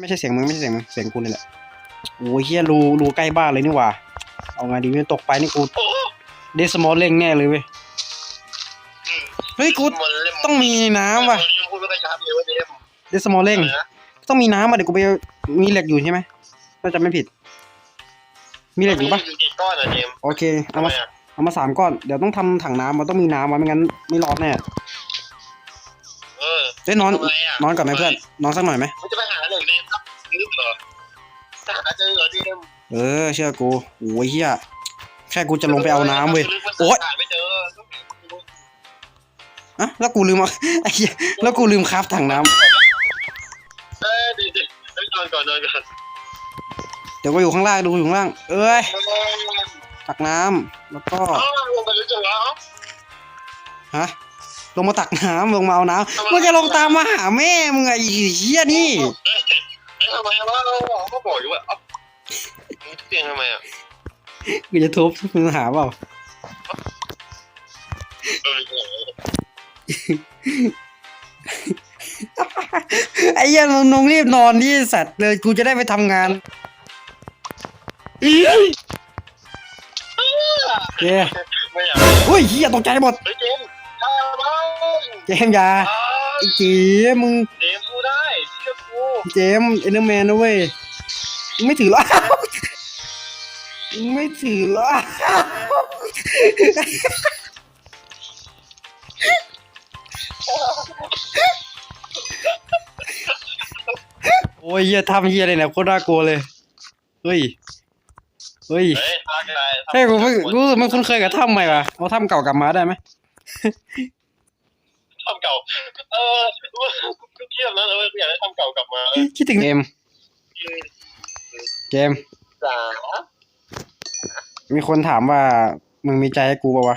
ไม่ใช่เสียงมึงไม่ใช่เสียงมึงเสียงกูนี่แหละโอ้ยเฮียรูรูใกล้บ้านเลยนี่หว่า เอาไงดีเนี่ยตกไปนี่กูโอ้เดสมอลเล่งแน่เลยเว้ยเฮ้ยกูมันเล่มต้องมีน้ำว่ะยังพูดไม่ค่อยชัดเลยว่าเจมส์เดสมอลเล่งอะไรนะต้องมีน้ำอะเดี๋ยวกูไปมีเหล็กอยู่ใช่ไหมถ้าจำไม่ผิด มีเหล็กอยู่ปะมีกี่ก้อนอะเจมส์โอเคเอาทำไมมาอะเอามาสามก้อนเดี๋ยวต้องทำถังน้ำมันต้องมีน้ำมันไม่งั้นไม่รอดแน่ เออเฮ้ยนอน ทำไมอะนอนก่อนไหมเพื่อน นอนสักหน่อยไหมมันจะไปหาเหล็กในซับลึกเหรอถ้าหาเจอเหรอเจมส์เออ เชื่อกูโอ้ยเฮียแค่กูจะลงไปเอาน้ำเว้ย โอ๊ยหาไม่เจออะแล้วกูลืมเอา ไอ้เหี้ยแล้วกูลืมคราฟถังน้ำเอ้ยเดี๋ยวเดี๋ยวเดี๋ยวนอนก่อนนอนก่อนเดี๋ยวกูอยู่ข้างล่างดูอยู่ข้างล่าง เอ้ย ตักน้ำแล้วก็อ้าวลงไปลึกจังวะฮะ ลงมาตักน้ำลงมาเอาน้ำมึงจะลงตามมาหาแม่มึงไงไอ้เหี้ยนี่เอ้ยเอ้ยทำไมวะเราก็บอกอยู่ว่าเอ้ามึงเตียงทำไมอะกูจะทุบมึงหาเปล่าเออไอ้เหี้ยมึงนงรีบนอนดิสัตว์เลยกูจะได้ไปทำงานเย้ไม่อยากอุ้ยเหี้ยตกใจหมด เจมส์อยาไอ้เจมส์มึงเจมส์พูดได้เชื่อกูเจมส์เอเนอร์แมนนะเว้ยมึงไม่ถือหรอ มึงไม่ถือหรอ โอ้ยเหี้ยทำเหี้ยอะไรเนี่ยโคตรน่ากลัวเลย เฮ้ย เฮ้ย เฮ้ยทักอะไรเฮ้ยกูไม่รู้สึกไม่คุ้นเคยกับถ้ำใหม่ว่ะเอาถ้ำเก่ากลับมาได้ไหม ทำเก่า เออกูเครียดแล้วเลยอยากได้ทำเก่ากลับมา คิดถึงเกม เกมจ๋ามีคนถามว่า มึงมีใจให้กูปะวะ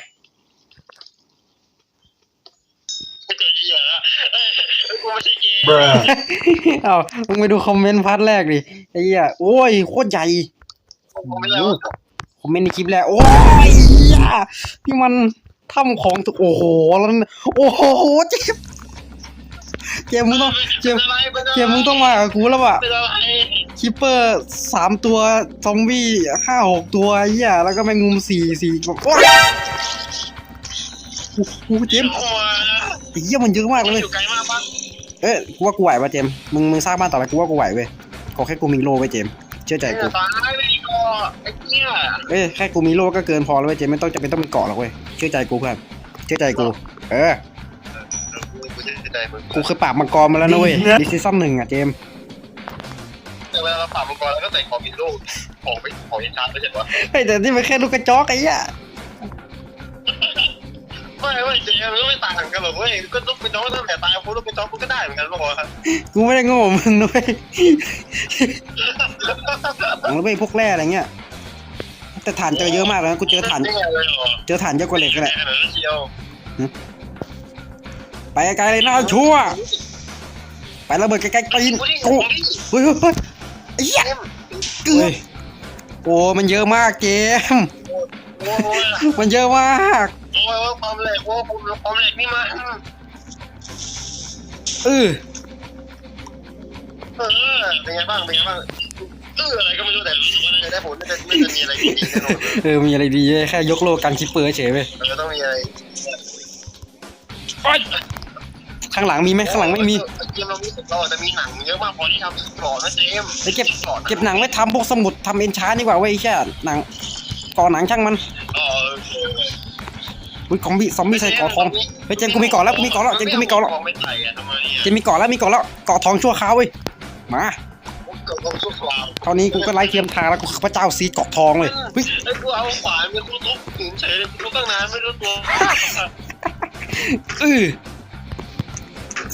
ไม่เจอเหี้ยแล้วเอ้ยกูไม่ใช่เกย์เอ้ามึงไปดูคอมเมนต์พาร์ทแรกดิไอ้เหี้ยโอ้ยโคตรใหญ่กูไม่ใช่ว่าคอมเมนต์ในคลิปแรกโอ้ยเหี้ยที่มัน ถ้ำของโอ้โหแล้วนั่นโอ้โหเจมเจมมึงต้องเจมเจมมึงต้องมากับกูแล้วว่ะเป็นอะไรคิปเปอร์สามตัวซอมบี้ห้าหกตัวไอ้เหี้ยแล้วก็แมงมุมสี่สี่แบบโอ้ยโอ้โหเจมเข้ามาไอ้เหี้ยมันเยอะมากเลยอยู่ไกลมากปะเอ้ยกูว่ากูไหวป่ะเจมมึงมึงสร้างบ้านต่อไปกูว่ากูไหวเว้ยขอแค่กูมีโลไว้เจมเชื่อใจกูตาย ไม่ดีก็ไอ้เหี้ยเอ้ยแค่กูมีโล่ก็เกินพอแล้วเว้ยเจมส์ไม่ต้องจะเป็นต้องมีเกาะหรอกเว้ยเชื่อใจกูเพื่อนเชื่อใจกู เออกูจะใจมึงกูเคยปราบมังกรมาแล้วนะเว้ยดิซีซั่นหนึ่งอะเจมส์แต่เวลาเราปราบมังกรแล้วก็ใส่ของมีลูกของไปของอินชาร์ไม่ใช่เหรอเฮ้ยแต่นี่มันแค่ลูกกระจอกไอ้เหี้ย ไม่ไม่เจ๊มันก็ไม่ต่างกันหรอกเว้ยก็ลูกเป็นน้องตั้งแต่ตายพวกลูกเป็นน้องกูก็ได้เหมือนกันป่าวะกูไม่ได้โง่เหมือนมึงนะเว้ยของแล้วเว้ยพวกแร่อะไรเงี้ย แต่ฐานเจอเยอะมากเลยนะกูเจอฐานเลยเหรอเจอฐานเยอะกว่าเหล็กก็แหละขนาดนั้นเชียวไปไกลๆเลยนะชั่ว ไประเบิดใกล้ๆตีนกูกูนี่เฮ้ยเฮ้ยเฮ้ยไอ้เหี้ยเต็มเฮ้ยโอ้มันเยอะมากเกมโอ้ยมันเยอะมากโอ้ ยความแหลกโอ้ยความแหลกนี่มันเออเออเป็นไงบ้างเป็นไงบ้างเอออะไรก็ไม่รู้แต่รู้สึกว่าน่าจะได้ผลน่าจะไม่จะมีอะไรดีแน่นอนเออมีอะไรดีแค่ยกโลกันคิปเปอร์เฉยไปเออต้องมีอะไรข้างหลังมีไหมข้างหลังไม่มีเกมเรามีเราอาจะมีหนังเยอะมากพอที่ทำก่อนนะเจมไปเก็บเก็บหนังไว้ทำพวกสมุดทำเอนชาร์ดีกว่าเว้ยแค่หนังก่อหนังช่างมัน อุ้ยซอมบี้ซอมบี้ใส่เกาะทองเฮ้ยเจมส์กูมีเกาะแล้วกูมีเกาะแล้วเจมส์กูมีเกาะแล้วไม่ใส่อะทำไมเจมส์มีเกาะแล้วมีเกาะแล้วเกาะทองชั่วคราวเว้ยมาเกิดความสุขสวามเท่านี้กูก็ไล่เทียมทางแล้วกูคือพระเจ้าซีดเกาะทองเลยเฮ้ยไอ้กูเอาขวานไปกูทุบหินเฉยเลยกูตั้งนานไม่รู้ตัวเออ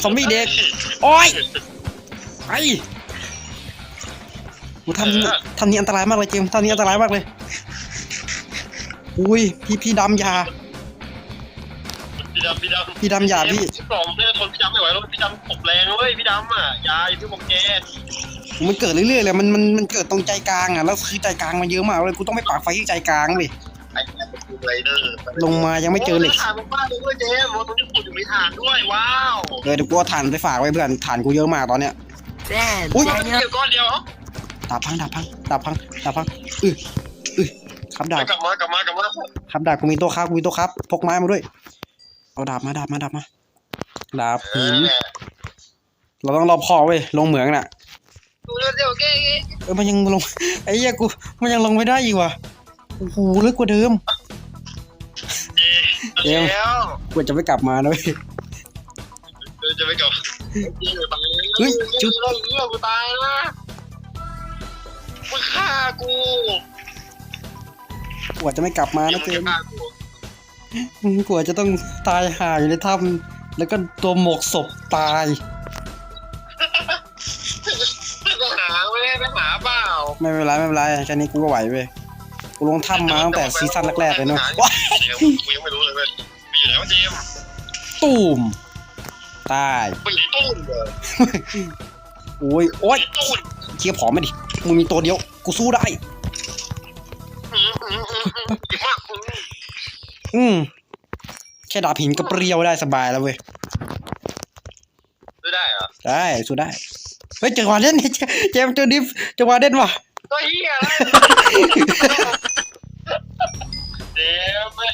ซอมบี้เด็กโอ้ยไอ้กูทำนี่ทำนี่อันตรายมากเลยเจมส์ทำนี่อันตรายมากเลย อุ้ยพี่พี่ดำยา พี่ดำพี่ดำพี่ดำยาพี่สิบสองเพื่อนทนพี่ดำไม่ไหวแล้วพี่ดำตบแรงเว้ยพี่ดำอะยาอย่าพี่บอกแกมันเกิดเรื่อยๆเลยมันมันมันเกิดตรงใจกลางอะแล้วคือใจกลางมันเยอะมากเลยกูต้องไปปากไฟที่ใจกลางเว้ยไอ้เนี่ยเป็นไรเดอร์ลงมายังไม่เจอเหล็กถ่านมันบ้าเลยเว้ยเจมส์ตรงนี้ขุดอยู่มีถ่านด้วยว้าวเออเดี๋ยวกูเอาถ่านไปฝากไว้เพื่อนถ่านกูเยอะมากตอนเนี้ย Dead. อุ้ยมันเกี่ยวก้อนเดียวเหรอดาบพังดาบพังดาบพังดาบพังอืออือครับดาบกลับมากลับมากลับมาครับดาบกูมีตัวครับกูมีตัวครับพกไม้มาด้วย เอาดาบมาดาบมาดาบมาดาบเอหินอเราต้องรอบคอบเว้ยลงเหมืองน่ะดูเดี๋ยวเก้เออมันยังลงไอ้เหี้ยกูมันยังลงไม่ได้อีกว่ะโอ้โหลึกกว่าเดิมเดี๋ยวแล้วกูจะไม่กลับมานะเว้ยเออจะไปกับอยู่ตายเฮ้ยจุ๊บเรื่องเรื่องกูตายนะมึงฆ่ากูกูอาจจะไม่กลับมามึนะงเกจะมฆ่า กูกูอาจจะต้องตายห่าอยู่ในถ้ำแล้วก็ตัวหมกศพตายไปหาไม่ได้ไปหาเปล่าไม่เป็นไรไม่เป็นไรแค่นี้กูก็ไหวเว้ยกูลงถ้ำมาตั้งแต่ซีซั่นแรกๆเลยเนอะว้ายเดี๋ยวกูยังไม่รู้เลยเว้ยไปอยู่ไหนวะเจมส์ตูมตายไปอยู่ในตู้เลยโอ้ยโอ้ยตู้เคียร์ผอมไม่ดิมึงมีตัวเดียว กูสู้ได้ อืมแค่ดาบหินก็เปรี้ยวได้สบายแล้วเว้ยไม่ได้เหรอได้สู้ได้เฮ้ยเจอวาเด่นเจเจมส์เจอดิฟเจอวาเด่นว่ะก็เฮียอะไรเจมส์ไม่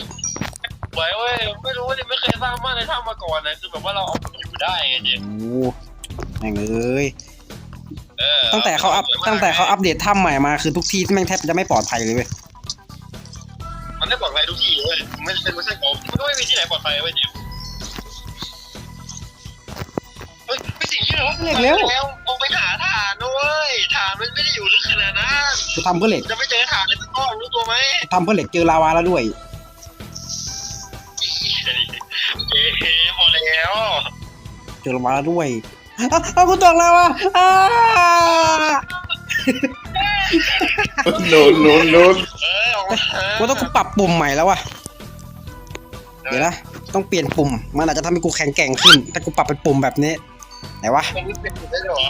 ไหวเว้ยไม่รู้ว่าเนี่ยไม่เคยสร้างบ้านในถ้ำมาก่อนนะคือแบบว่าเราเอาอยู่ได้ไงเจมส์โอ้แม่งเอ้ยเออตั้งแต่เขาอัพตั้งแต่เขาอัปเดตถ้ำใหม่มาคือทุกที่แม่งแทบจะไม่ปลอดภัยเลยเว้ย มันได้ปลอดภัยทุกที่เว้ยไม่ใช่ไม่ใช่ของมันก็ไม่มีที่ไหนปลอดภัยเว้ยเจมส์เฮ้ยไม่สิ่งที่เราแล้ว ลงไปหาฐานนะเว้ยฐานมันไม่ได้อยู่ลึกขนาดนั้นกูทำเพื่อเหล็กจะไม่เจอฐานในต้นรู้ตัวไหมทำเพื่อเหล็กเจอลาวาแล้วด้วย เอ๊ะพอแล้วเจอลาวาแล้วด้วยอ้าวอ้าวกูตกลาวาอ้า no no no เอ้ยออกมา กูต้องกูปรับปุ่มใหม่แล้วว่ะ เดี๋ยวนะ ต้องเปลี่ยนปุ่ม มันอาจจะทำให้กูแข็งแกร่งขึ้นถ้ากูปรับเป็นปุ่มแบบนี้ ไหนวะ มันเปลี่ยนปุ่มได้ด้วยเหรอ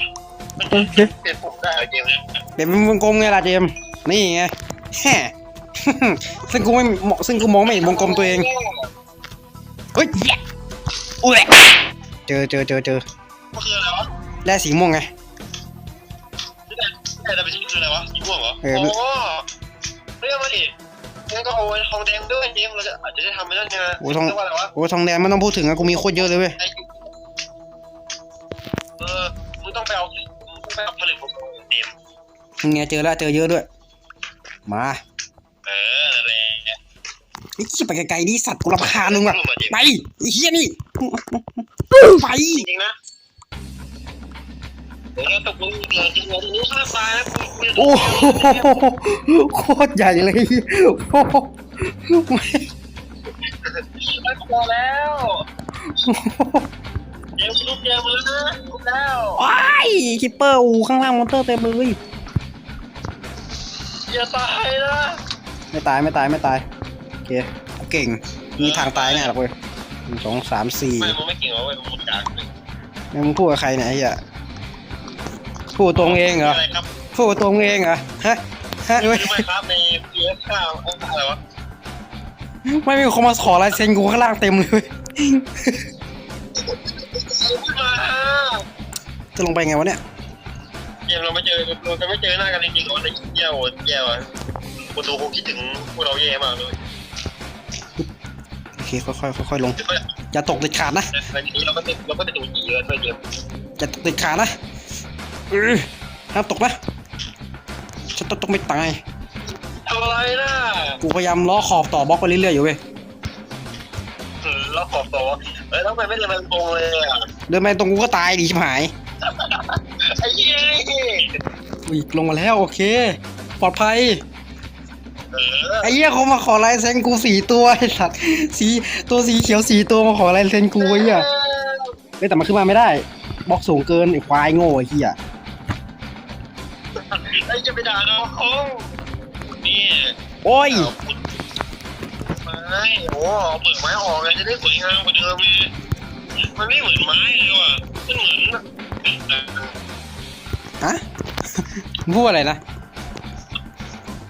มันเปลี่ยนปุ่มได้เหรอเกมเนี้ยเปลี่ยนเป็นวงกลมไงล่ะเจมส์นี่ไงแฮ่ซึ่งกูไม่เหมาะซึ่งกูมองไม่เห็นวงกลมตัวเองเฮ้ยอุ้ยเจอเจอเจอเจอมันคืออะไรวะแร่สีม่วงไงแต่แต่เป็นสีคืออะไรวะสีม่วงเหรอ เออโอ้เรียกมาดิงั้นก็เอาทองแดงด้วยเกมเราจะอาจจะได้ทำไปนั่นไงโอ้ทองเรียกว่าอะไรวะโอ้ทองแดงไม่ต้องพูดถึงอะกูมีโคตรเยอะเลยเว้ยไอ้เออมึงต้องไปเอามึงต้องไปเอาผลิตของเกมยังไงเจอแล้วเจอเยอะด้วย มา เออนั่นแหละไอ้ขี้ไปไกลๆดิสัตว์กูรำคาญมึงว่ะมาเกมไปไอ้เหี้ยนี่ไปจริงๆนะ เดี๋ยวเราตกลงอีกเลยจริงๆทีนี้ฆ่าตายนะกูกูจะโอ้โหโคตรใหญ่เลยโอ้โหไม่พอแล้วเกมลูกเกมแล้วนะลูกแล้วว้ายคิปเปอร์อูข้างล่างมอนเตอร์เต็มเลยอย่าตายนะไม่ตายไม่ตายไม่ตายโอเคกูเก่งมีทางตายแน่หรอกเว้ยหนึ่งสองสามสี่ไม่มึงไม่เก่งหรอกเว้ยมึงกากเลยนี่มึงพูดกับใครเนี่ยไอ้เหี้ย พูดกับตัวมึงเองเหรออะไรครับพูดกับตัวมึงเองเหรอ ฮะ ฮะรู้เว้ยไหมครับใน PS ข้าวอะไรวะไม่มีคนมาขอลายเซ็นกูข้างล่างเต็มเลยเว้ยขึ้นมาจะลงไปไงวะเนี่ย เกมเราไม่เจอเราจะไม่เจอหน้ากันจริงๆเหรอในเยี่ยวเยี่ยวอะคนดูคงคิดถึงพวกเราแย่มากเลยโอเค ค่อยๆค่อยๆลงเดี๋ยวก็อย่าตกเด็ดขาดนะ ในทีนี้เราก็ติดเราก็ติดดูจีเยอะด้วยเกมอย่าตกเด็ดขาดนะเออ ห้ามตกนะฉันต้องต้องไม่ตาย ทำอะไรนะกูพยายามล้อขอบต่อบล็อกไปเรื่อยๆอยู่เว้ยเราขอบตัวเอ้ยแล้วทำไมไม่เดินมาตรงเลยอะ เดินไปตรงกูก็ตายดีชิบหาย ไอ้เหี้ยอุ้ยลงมาแล้วโอเค ปลอดภัย เออไอ้เหี้ยเขามาขอลายเซ็นกูสี่ตัวไอ้สัตว์สีตัวสีเขียวสี่ตัวมาขอลายเซ็นกูไอ้เหี้ยเฮ้ยแต่มันขึ้นมาไม่ได้ บล็อกสูงเกินไอ้ควายโง่ไอ้เหี้ย ไอ้จะไปด่าน้องคงนี่โอ้ยไม้โอ้เอาเปลือกไม้ออกเลยจะได้สวยงามกว่าเดิมเลยมันไม่เหมือนไม้เลยว่ะมันเหมือนฮะมึงพูดอะไรนะ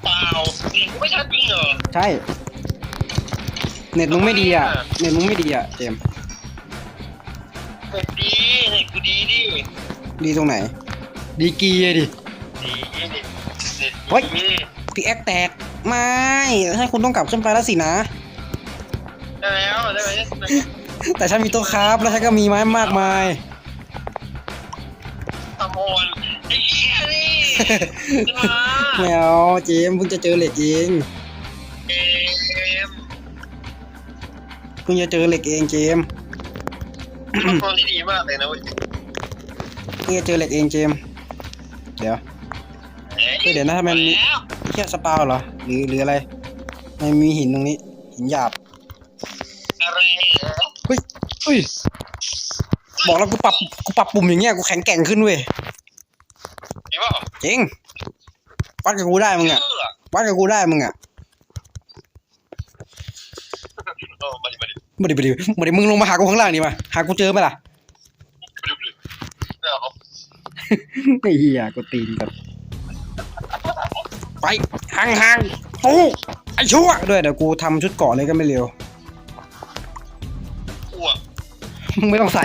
เปล่าเสียงกูไม่ชัดจริงเหรอใช่เน็ตมึงไม่ดีอะเน็ตมึงไม่ดีอะเจมส์เด็กดีเด็กกูดีดิดีตรงไหน ดีกรีอะดิดีนี่นี่ เฮ้ยนี่พี่แอคแตก ไม่ให้คุณต้องกลับขึ้นไปแล้วสินะ ได้แล้วได้ไหมแต่ฉันมีโต๊ะครับ แล้วฉันก็มีไม้มากมาย ตะโมนไอ้เหี้ยนี่ขึ้นมาไม่เอาเจมส์เพิ่งจะเจอเหล็กเองเกมเพิ่งจะเจอเหล็กเองเจมส์เป็นคนที่ดีมากเลยนะเว้ยเพิ่งจะเจอเหล็กเองเจมส์เดี๋ยวเฮ้ยเดี๋ยวนะทำไมมันมีแล้วแค่สปาวเหรอ หรือหรืออะไรไม่มีหินตรงนี้ หินหยาบ อะไรเหรอเฮ้ยเฮ้ย บอกแล้วกูปรับ กูปรับปุ่มอย่างเงี้ย กูแข็งแกร่งขึ้นเว้ย จริงเปล่าเจริง วัดกับกูได้มึงอะเชื่อวัดกับกูได้มึงอะเออมาดิมาดิมาดิมาดิมาดิมึงลงมาหากูข้างล่างดิมา หากูเจอไหมล่ะ มาดิมาดิเนี่ยครับไอ้เหี้ยกูตีนแบบ ไปห่างห่างๆปูไอ้ชั่วด้วยเดี๋ยวกูทำชุดเกาะเลยก็ไม่เร็วอ้วกมึงไม่ต้องใส่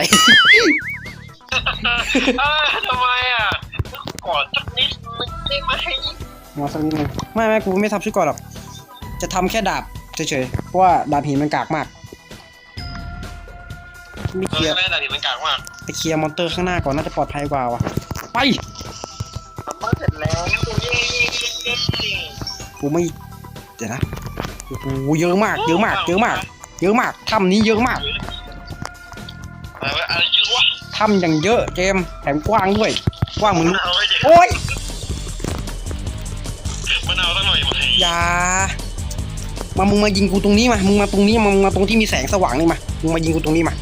อ่าทำไมอะกอดสักนิดมึงได้ไหมมาสักนิดนึงไม่ไม่กูไม่ทำชุดเกาะหรอก จะทำแค่ดาบเฉยๆเพราะว่าดาบหินมันกากมากไม่เอเคลียอร์ แม่ดาบหินมันกลางมาก ไปเคลียร์มอนเตอร์ข้างหน้าก่อนน่าจะปลอดภัยกว่าวะไป กูไม่เดี๋ยวนะโอ้โหเยอะมาก เยอะมาก เยอะมาก เยอะมากถ้ำนี้เยอะมากอะไรวะอะไรเยอะวะถ้ำอย่างเยอะเจมส์แถมกว้างด้วย กว้างมึงมะนาวไม่เด็ดโอ๊ยมะนาวตั้งหน่อยไหมอย่ามามึงมายิงกูตรงนี้มา มึงมาตรงนี้มามึงมาตรงที่มีแสงสว่างนี่มา มึงมายิงกูตรงนี้มา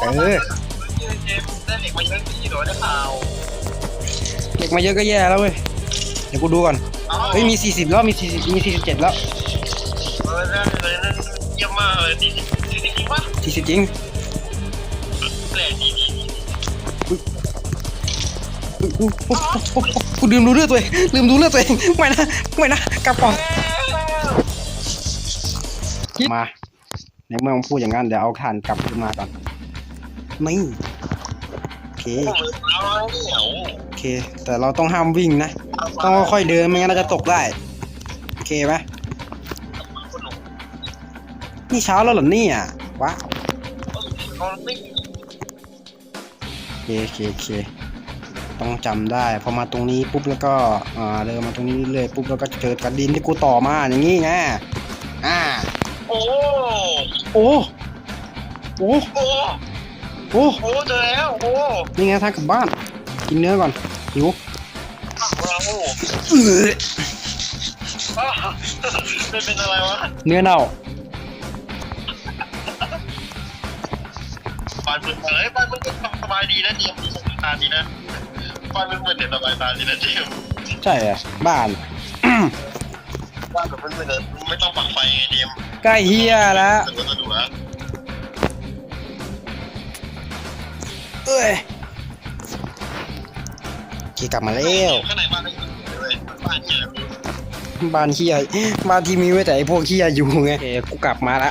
เออเจมได้เหล็กมาเยอะที่หรอได้เปล่าเด็กมาเยอะก็แย่แล้วเว้ย เดี๋ยวกูดูก่อน เฮ้ยมี 40 แล้วมี40มี 47 แล้ว เออนั่นเลยนั่นเยี่ยมมากเลยดีดีดีจริงปะ40 จริงแปลกดีดีอุ๊ยอุ๊ยอุ๊ยอุ๊ยอุ๊ยกูลืมดูเลือดตัวเองลืมดูเลือดตัวเองไม่นะไม่นะกลับก่อน มาในเมื่อมึงพูดอย่างนั้นเดี๋ยวเอาถ่านกลับขึ้นมาก่อนไม่ เค เอาเหนียวโอเค แต่เราต้องห้ามวิ่งนะ ต้องค่อยๆเดินไม่งั้นเราจะตกได้ โอเคไหมนี่เช้าแล้วเหรอเนี่ยว้าวเขาไม่โอเคโอเคโอเคต้องจำได้พอมาตรงนี้ปุ๊บแล้วก็อ่าเดินมาตรงนี้เรื่อยปุ๊บแล้วก็เจอกระดินที่กูต่อมาอย่างงี้ไงอ่าโอ้โอ้โอ้ โอ้โอ้โอ้เจอแล้วโอ้นี่ไงทางกลับบ้าน กินเนื้อก่อนหิวเราโอ้เออเป็นเป็นอะไรวะ เนื้อเน่าฟันมึงเอ้ยฟันมึงสบายดีนะเจมส์ตาดีนะฟันมึงเป็นเด็กสบายตาดีนะเจมส์ใช่อะบ้านว่าแบบมันเป็นไม่ต้องปักไฟไงเจมส์ใกล้เฮียแล้ว เอ้ยขี่กลับมาแล้วข้างในบ้านไม่มีเลยบ้านเจมบ้านเฮียบ้านที่มีไว้แต่ไอพวกเฮียอยู่ไงเอ้กูกลับมาละ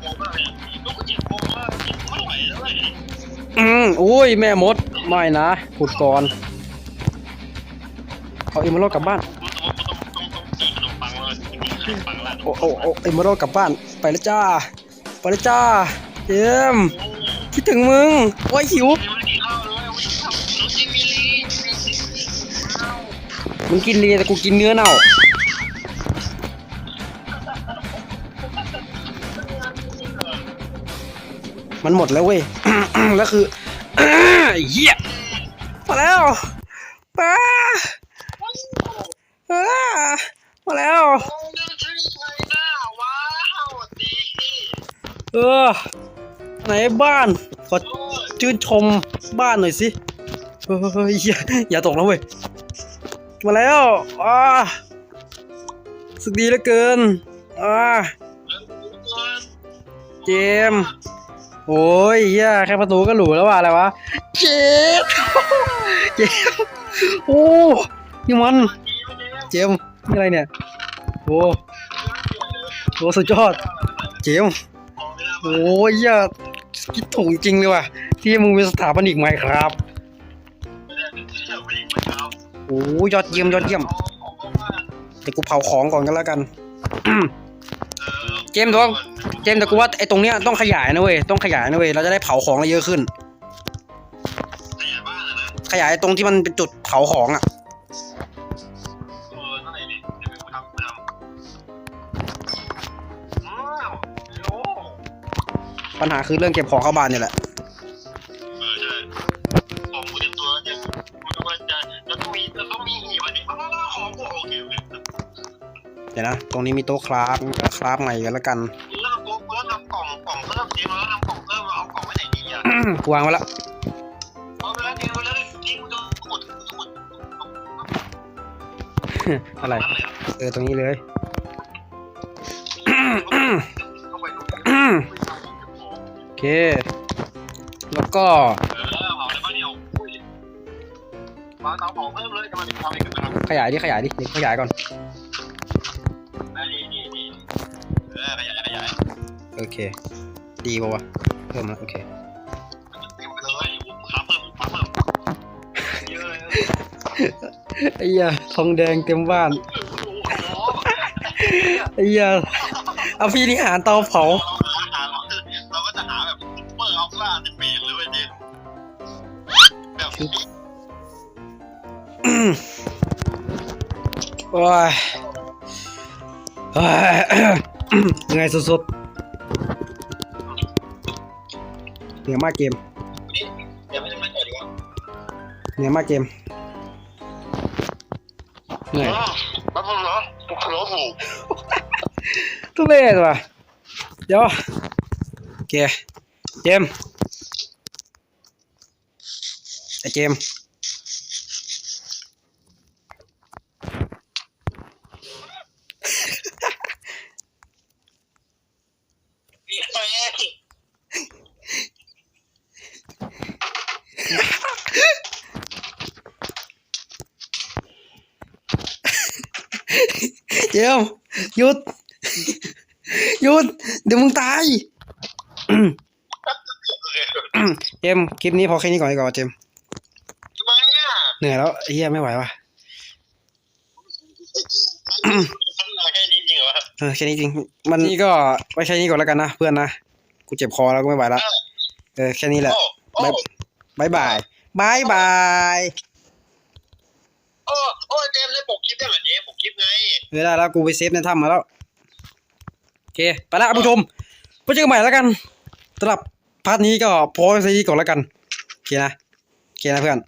โอ้มากเลยลูกเจ็บโอ้มากเจ็บไม่ไหวแล้วเลยอืมอุ้ยแม่มดไม่นะขุดก่อนเอาเอมเมอรัลกลับบ้านต้องต้องต้องต้องตีขนมปังเลยขนมปังละโอ้โอ้โอ้เอมเมอรัลกลับบ้านไปแล้วจ้าไปแล้วจ้าเจมส์ คิดถึงมึงโอ้ยหิวไม่กินข้าวเลยไม่กินข้าวรถจิมิลีมึงกินเลยแต่กูกินเนื้อเน่า มันหมดแล้วเว้ย แล้วคือเหี้ยมาแล้วป้าป้ามาแล้วโอ้ดูชื่อไงนะว้าวดีเออ ไหนบ้าน ขอชื่นชมบ้านหน่อยสิเฮ้ยอย่าตกนะเว้ย มาแล้วอ่าสุดดีเหลือเกินอ่าเจม โอ้ยเฮียแค่ประตูก็หรูแล้วว่าอะไรวะ เจม เจม โอ้นี่มัน เจมนี่อะไรเนี่ย โอ้โหสุดยอด เจม โอ้ยเหี้ย คิดถูกจริงเลยว่ะ ที่มึงเป็นสถาปนิกใหม่ครับโอ้ยอดเยี่ยมยอดเยี่ยมเดี๋ยวกูเผาของก่อนก็แล้วกัน เจมทองเจมแต่กูว่าไอ้ตรงเนี้ยต้องขยายนะเว้ยต้องขยายนะเว้ยเราจะได้เผาของได้เยอะขึ้นขยายบ้านอะนะขยายตรงที่มันเป็นจุดเผาของอะ ปัญหาคือเรื่องเก็บของเข้าบ้านเนี่ยแหละเออใช่ของกูเต็มตัวแล้วเนี่ยมันก็จะแล้วต้องมีแล้วต้องมีหีบอันนี้อ้าวของกูโอเคโอเคเดี๋ยวนะ ตรงนี้มีโต๊ะคราฟก็คราฟใหม่กันแล้วกันเริ่มตัวกูแล้วทำกล่องกล่องเพิ่มจริงแล้วทำกล่องเพิ่มมาเอากล่องไว้ไหนดีอะกูวางไว้ละเอาไปแล้วจริงไปแล้วจริงกูจะขุดขุดอะไรนั่นเลยอะเออตรงนี้เลย เค แล้วก็เออเผาในบ้านเดียวอุ้ยมาเตาเผาเพิ่มเลยจะมาทำอีกกันนะครับขยายดิขยายดิเดี๋ยวขยายก่อนนี่นี่นี่เออขยายขยายโอเค ดีป่าวะเพิ่มแล้วโอเคเต็มไปเลยขาเพิ่มขาเพิ่มเยอะเลยไอ้เหี้ยทองแดงเต็มบ้านโอ้โหไอ้เหี้ยเอาพี่นี่หารเตาเผาเรา โอ้ยโอ้ยเหนื่อยสุดๆเหนื่อยมากเกม เดี๋ยวไม่ไม่เปิดดีกว่า เหนื่อยมากเกม เหนื่อย แป๊บนึงนะถูกโคลถูก ทุเรศว่ะ เดี๋ยวโอเค เจมส์ไอเจมส์ ไป เจมส์หยุด หยุด เดี๋ยวมึงตาย เจมส์คลิปนี้พอแค่นี้ก่อนดีกว่าเจมส์ทำไมเนี่ยเหนื่อยแล้วเฮียไม่ไหวว่ะทำอะไรแค่นี้จริงเหรอเออแค่นี้จริง มันนี่ก็ไว้แค่นี้ก่อนแล้วกันนะเพื่อนนะ กูเจ็บคอแล้วก็ไม่ไหวละเออแค่นี้แหละโอ้โอ้บายบายบายบาย โอ้โอ้เจมส์ได้ปกคลิปได้เหรอเจมส์ปกคลิปไงเออได้แล้วกูไปเซฟในถ้ำมาแล้วโอเคไปละผู้ชมไปเจอกันใหม่แล้วกันสำหรับพาร์ทนี้ก็พอแค่นี้ก่อนแล้วกันโอเคนะโอเคนะเพื่อน